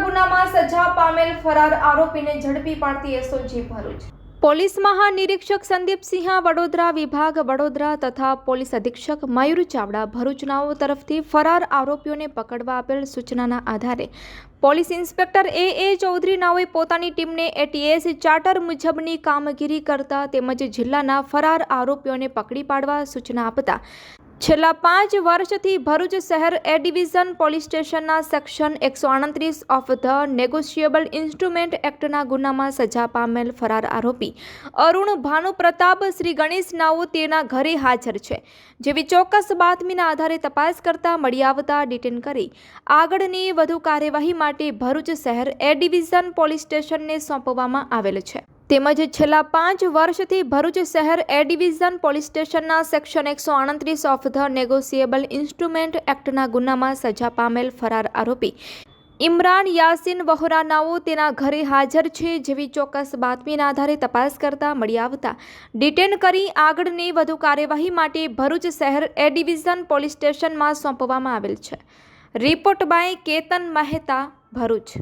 ગુનામાં સજા પામેલ ફરાર આરોપીને ઝડપી પાડતી એસઓજી ભરૂચ. પોલીસ મહાનિરીક્ષક સંદીપસિંહ વડોદરા વિભાગ વડોદરા તથા પોલીસ અધિક્ષક મયુર ચાવડા ભરૂચનાઓ તરફથી ફરાર આરોપીઓને પકડવા આપેલ સૂચનાના આધારે police inspector A A Chaudhary નાઓએ પોતાની ટીમને એટીએસ ચાર્ટર મુજબની કામગીરી કરતા તેમજ જિલ્લાના ફરાર આરોપીઓને પકડી પાડવા સૂચના આપતા છેલ્લા પાંચ વર્ષથી ભરૂચ શહેર એ ડિવિઝન પોલીસ સ્ટેશનના સેક્શન એકસો આડત્રીસ ઓફ ધ નેગોશિયેબલ ઇન્સ્ટ્રુમેન્ટ એક્ટના ગુનામાં સજા પામેલ ફરાર આરોપી અરુણ ભાનુ પ્રતાપ શ્રી ગણેશ નાઓ તેના ઘરે હાજર છે, જેવી ચોક્કસ બાતમીના આધારે તપાસ કરતા મળી આવતા ડિટેન કરી આગળની વધુ કાર્યવાહી માટે ભરૂચ શહેર એ ડિવિઝન પોલીસ સ્ટેશનને સોંપવામાં આવેલ છે. તેમજ છેલ્લા પાંચ વર્ષથી ભરૂચ શહેર એ ડિવિઝન પોલીસ સ્ટેશનના સેક્શન એકસો આડત્રીસ ઓફ ધ નેગોશિયેબલ ઇન્સ્ટ્રુમેન્ટ એક્ટના ગુનામાં સજા પામેલ ફરાર આરોપી. ઇમરાન યાસીન વહોરાનાઓ તેના ઘરે હાજર છે જેવી ચોક્કસ બાતમીના આધારે તપાસ કરતા મળી આવતા. ડિટેન કરી આગળની વધુ કાર્યવાહી માટે ભરૂચ શહેર એ ડિવિઝન પોલીસ સ્ટેશનમાં સોંપવામાં આવેલ છે. Report by Ketan Mehta, Bharuch.